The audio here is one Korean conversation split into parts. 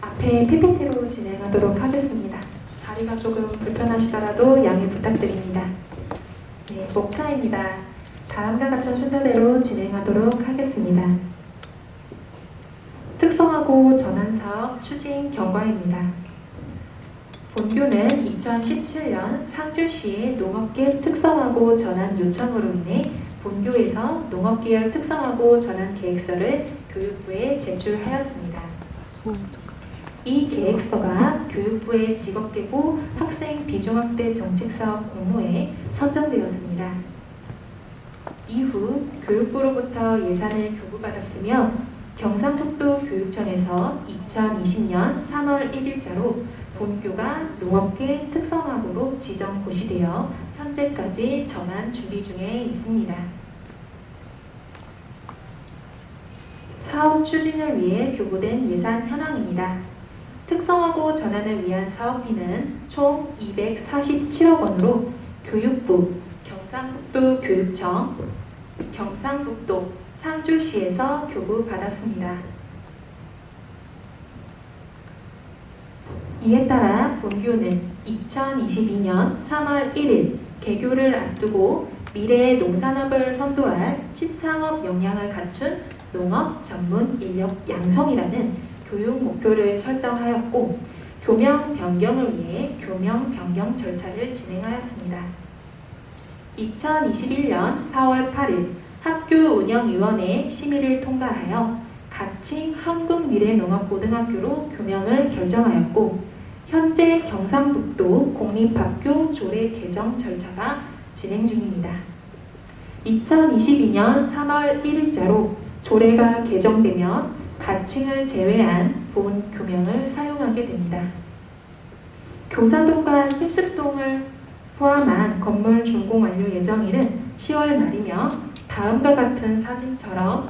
앞에 PPT로 진행하도록 하겠습니다. 자리가 조금 불편하시더라도 양해 부탁드립니다. 네, 목차입니다. 다음과 같은 순서대로 진행하도록 하겠습니다. 특성하고 전환사업 추진 경과입니다. 본교는 2017년 상주시의 농업계 특성하고 전환 요청으로 인해 본교에서 농업계열 특성하고 전환 계획서를 교육부에 제출하였습니다. 이 계획서가 교육부의 직업계고 학생 비중학대 정책사업 공모에 선정되었습니다. 이후 교육부로부터 예산을 교부받았으며 경상북도 교육청에서 2020년 3월 1일자로 본교가 농업계 특성학으로 지정 고시되어 현재까지 전환 준비 중에 있습니다. 사업 추진을 위해 교부된 예산 현황입니다. 특성하고 전환을 위한 사업비는 총 247억 원으로 교육부, 경상북도 교육청, 경상북도 상주시에서 교부받았습니다. 이에 따라 본교는 2022년 3월 1일 개교를 앞두고 미래의 농산업을 선도할 시창업 역량을 갖춘 농업 전문 인력 양성이라는 교육 목표를 설정하였고 교명 변경을 위해 교명 변경 절차를 진행하였습니다. 2021년 4월 8일 학교 운영위원회 심의를 통과하여 가칭 한국미래농업고등학교로 교명을 결정하였고 현재 경상북도 공립학교 조례 개정 절차가 진행 중입니다. 2022년 3월 1일자로 조례가 개정되면 가칭을 제외한 본 교명을 사용하게 됩니다. 교사동과 실습동을 포함한 건물 준공 완료 예정일은 10월 말이며 다음과 같은 사진처럼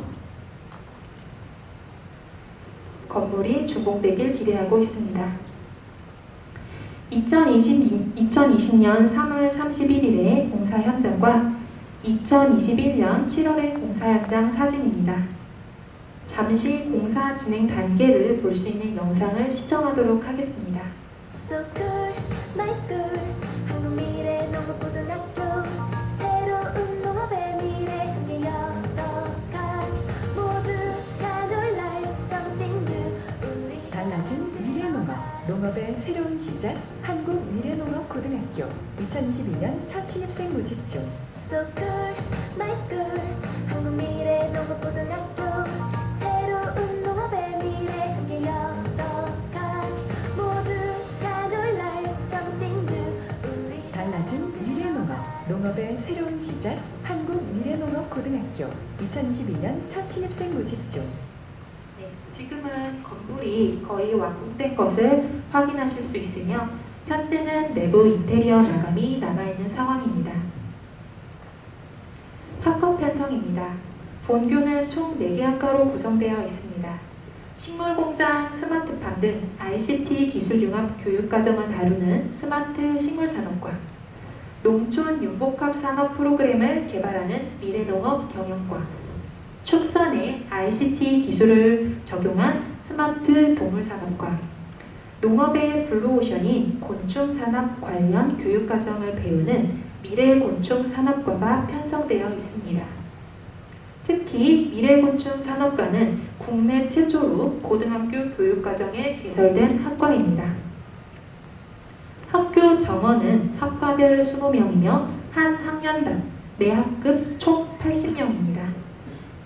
건물이 준공되길 기대하고 있습니다. 2020, 2020년 3월 31일에 공사 현장과 2021년 7월의 공사 현장 사진입니다. 잠시 공사 진행 단계를 볼 수 있는 영상을 시청하도록 하겠습니다. So cool, my school. 한국미래 농업고등학교. 새로운 농업의 미래 함께 열어가 모두가 놀랄 something new. 우리 달라진 미래농업, 농업의 새로운 시작, 한국미래농업고등학교. 2021년 첫 신입생 모집 중. So cool, my school. 한국미래 농업고등학교 새로운 시작, 한국 미래농업 고등학교 2021년 첫 신입생 모집 중 네, 지금은 건물이 거의 완공된 것을 확인하실 수 있으며 현재는 내부 인테리어 마감이 남아있는 상황입니다. 학과 편성입니다. 본교는 총 4개 학과로 구성되어 있습니다. 식물공장, 스마트팜 등 ICT 기술 융합 교육과정을 다루는 스마트 식물산업과 농촌 융복합 산업 프로그램을 개발하는 미래농업 경영과 축산에 ICT 기술을 적용한 스마트 동물산업과 농업의 블루오션인 곤충산업 관련 교육과정을 배우는 미래곤충산업과가 편성되어 있습니다. 특히 미래곤충산업과는 국내 최초로 고등학교 교육과정에 개설된 학과입니다. 정원은 학과별 20명이며 한 학년당 매 학급 총 80명입니다.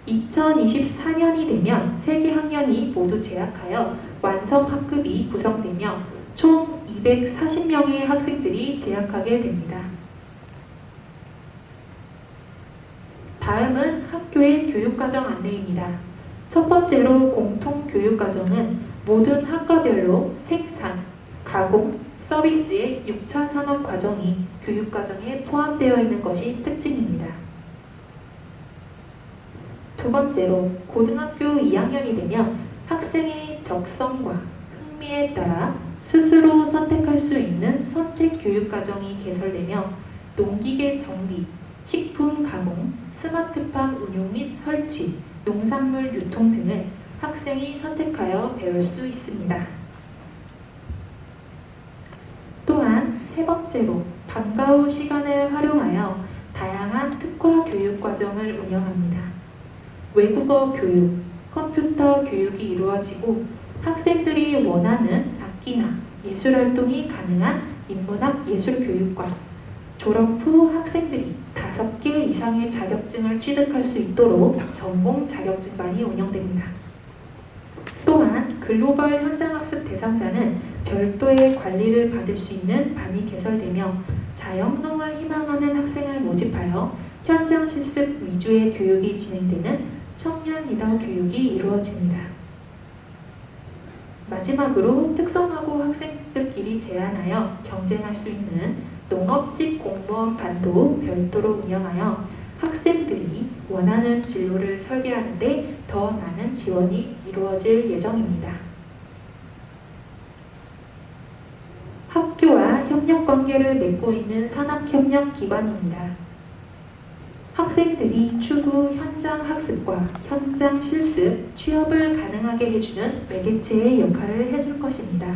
2024년이 되면 세개 학년이 모두 재학하여 완성 학급이 구성되며 총 240명의 학생들이 재학하게 됩니다. 다음은 학교의 교육과정 안내입니다. 첫 번째로 공통교육과정은 모든 학과별로 생산, 가공, 서비스의 6차 산업 과정이 교육 과정에 포함되어 있는 것이 특징입니다. 두 번째로 고등학교 2학년이 되면 학생의 적성과 흥미에 따라 스스로 선택할 수 있는 선택 교육 과정이 개설되며 농기계 정비, 식품 가공, 스마트팜 운용 및 설치, 농산물 유통 등을 학생이 선택하여 배울 수 있습니다. 세 번째로 방과 후 시간을 활용하여 다양한 특화 교육 과정을 운영합니다. 외국어 교육, 컴퓨터 교육이 이루어지고 학생들이 원하는 악기나 예술 활동이 가능한 인문학 예술 교육과 졸업 후 학생들이 다섯 개 이상의 자격증을 취득할 수 있도록 전공 자격증반이 운영됩니다. 또한 글로벌 현장학습 대상자는 별도의 관리를 받을 수 있는 반이 개설되며 자영농을 희망하는 학생을 모집하여 현장 실습 위주의 교육이 진행되는 청년 리더 교육이 이루어집니다. 마지막으로 특성화고 학생들끼리 제안하여 경쟁할 수 있는 농업직 공무원 반도 별도로 운영하여 학생들이 원하는 진로를 설계하는데 더 많은 지원이 이루어질 예정입니다. 학교와 협력 관계를 맺고 있는 산학협력기관입니다. 학생들이 추후 현장 학습과 현장 실습, 취업을 가능하게 해주는 매개체의 역할을 해줄 것입니다.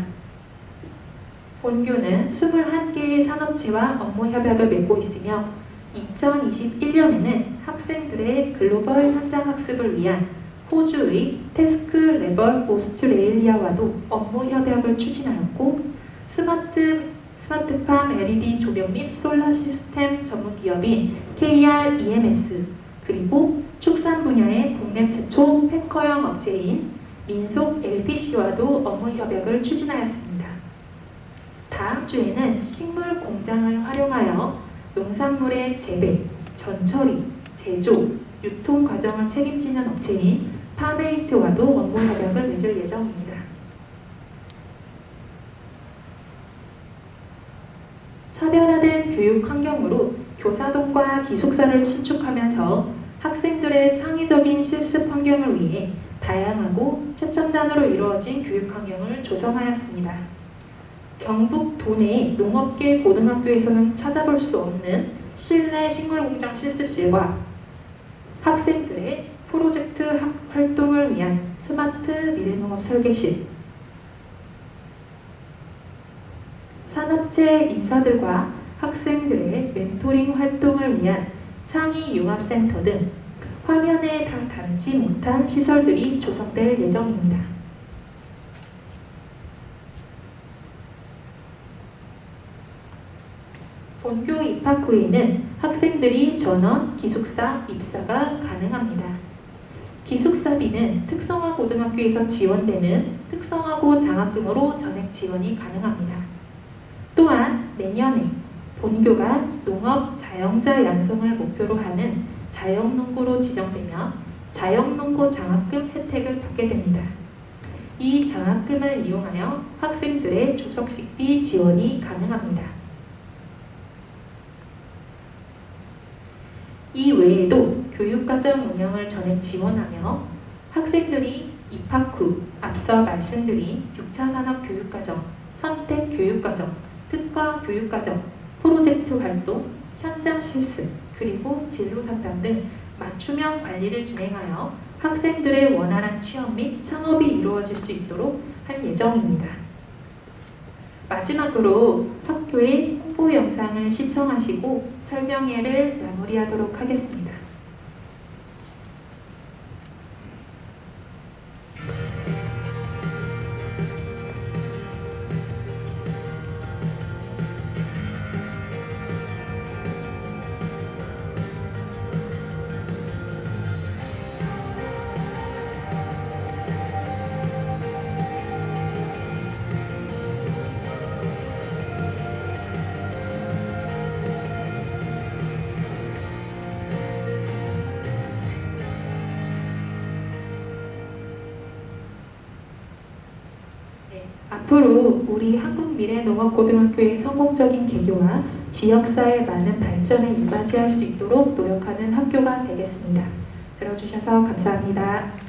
본교는 21개의 산업체와 업무 협약을 맺고 있으며 2021년에는 학생들의 글로벌 현장 학습을 위한 호주의 테스크 레벌 오스트레일리아와도 업무 협약을 추진하였고 스마트 스마트팜 LED 조명 및 솔라 시스템 전문 기업인 KR EMS 그리고 축산 분야의 국내 최초 패커형 업체인 민속 LPC와도 업무 협약을 추진하였습니다. 다음 주에는 식물 공장을 활용하여 농산물의 재배, 전처리, 제조, 유통 과정을 책임지는 업체인 파메이트와도 업무 협약을 맺을 예정입니다. 차별화된 교육 환경으로 교사동과 기숙사를 신축하면서 학생들의 창의적인 실습 환경을 위해 다양하고 최첨단으로 이루어진 교육 환경을 조성하였습니다. 경북 도내 농업계 고등학교에서는 찾아볼 수 없는 실내 식물공장 실습실과 학생들의 프로젝트 학- 활동을 위한 스마트 미래농업 설계실, 산업체 인사들과 학생들의 멘토링 활동을 위한 창의 융합센터 등 화면에 다 담지 못한 시설들이 조성될 예정입니다. 본교 입학 후에는 학생들이 전원 기숙사 입사가 가능합니다. 기숙사비는 특성화 고등학교에서 지원되는 특성화고 장학금으로 전액 지원이 가능합니다. 또한 내년에 본교가 농업 자영자 양성을 목표로 하는 자영농고로 지정되면 자영농고 장학금 혜택을 받게 됩니다. 이 장학금을 이용하여 학생들의 조석식비 지원이 가능합니다. 이 외에도 교육과정 운영을 전액 지원하며 학생들이 입학 후 앞서 말씀드린 6차 산업 교육과정, 선택 교육과정, 특화 교육과정, 프로젝트 활동, 현장 실습, 그리고 진로 상담 등 맞춤형 관리를 진행하여 학생들의 원활한 취업 및 창업이 이루어질 수 있도록 할 예정입니다. 마지막으로 학교의 홍보 영상을 시청하시고 설명회를 마무리하도록 하겠습니다. 앞으로 우리 한국미래농업고등학교의 성공적인 개교와 지역사회 많은 발전에 이바지할 수 있도록 노력하는 학교가 되겠습니다. 들어주셔서 감사합니다.